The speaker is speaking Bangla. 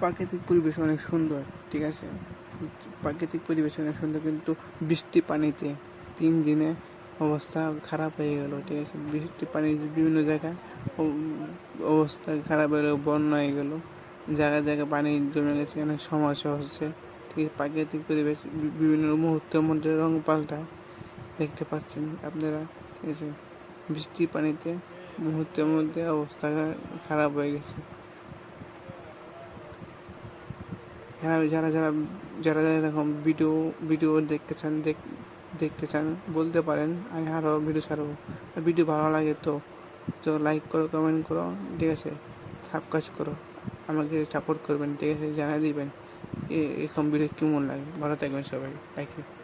প্রাকৃতিক পরিবেশ অনেক সুন্দর, ঠিক আছে? প্রাকৃতিক পরিবেশ অনেক সুন্দর, কিন্তু বৃষ্টি পানিতে তিন দিনে অবস্থা খারাপ হয়ে গেল, ঠিক আছে? বৃষ্টি পানি বিভিন্ন জায়গায় অবস্থা খারাপ হয়ে গেলো, বন্যা হয়ে গেলো, জায়গায় জায়গায় পানি জমে গেছে, অনেক সমস্যা হচ্ছে, ঠিক আছে? প্রাকৃতিক পরিবেশ বিভিন্ন মুহূর্তের মধ্যে রং পাল্টায় দেখতে পাচ্ছেন আপনারা, ঠিক আছে? বৃষ্টি পানিতে মুহূর্তের মধ্যে অবস্থা খারাপ হয়ে গেছে। হ্যাঁ যারা যারা যারা যারা এরকম ভিডিও ভিডিও দেখতে চান, দেখ, দেখতে চান, বলতে পারেন, আমি আরও ভিডিও ছাড়বো। ভিডিও ভালো লাগে তো তো লাইক করো কমেন্ট করো, ঠিক আছে? সাবস্ক্রাইব করো, আমাকে সাপোর্ট করবেন, ঠিক আছে? জানিয়ে দিবেন এরকম ভিডিও কেমন লাগে? ভালো থাকবেন সবাই থ্যাংক ইউ